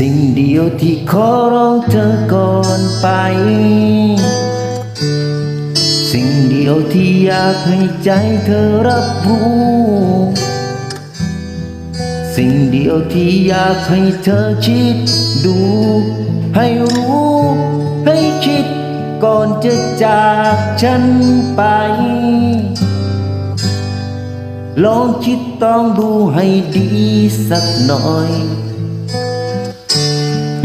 สิ่งเดียวที่ขอร้องเธอก่อนไป สิ่งเดียวที่อยากให้ใจเธอรับรู้ สิ่งเดียวที่อยากให้เธอคิดดู ให้รู้ ให้คิดก่อนจะจากฉันไป ลองคิดต้องดูให้ดีสักหน่อย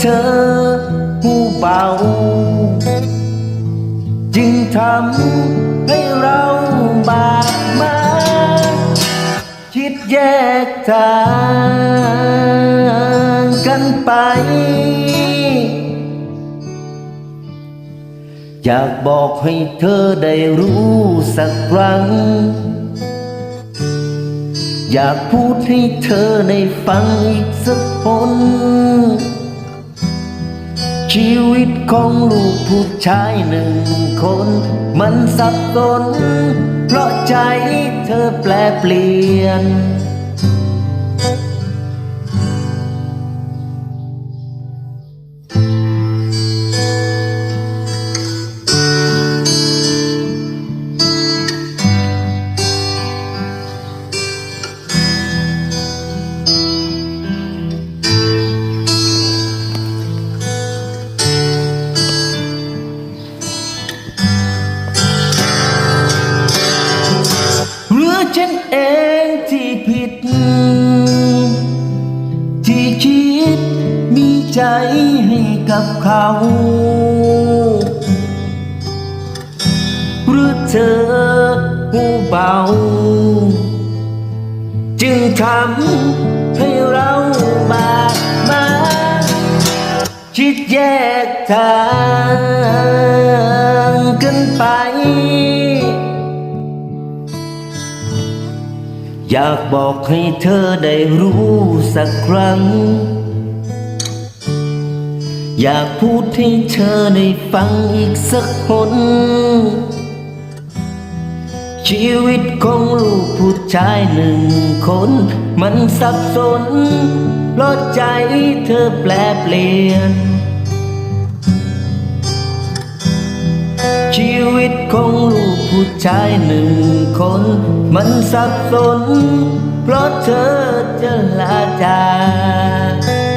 เธอผู้เบา จึงทำให้เราบาดหมางคิดแยกทางกันไป อยากบอกให้เธอได้รู้สักครั้ง อยากพูดให้เธอได้ฟังอีกสักคน ชีวิตของลูกผู้ชายหนึ่งคน มันสับสน เพราะใจเธอแปลเปลี่ยน ฉันเองที่ผิด ที่คิดมีใจให้กับเขา หรือเธอหูเบา จึงทำให้เราบาดหมางคิดแยกทางกันไป อยากบอกให้เธอได้รู้สักครั้ง อยากพูดให้เธอได้ฟังอีกสักคน ชีวิตของลูกผู้ชายหนึ่งคน มันสับสนเพราะใจเธอแปลเปลี่ยน ชีวิตของลูกผู้ชายหนึ่งคน มันสับสน เพราะเธอจะลาจาก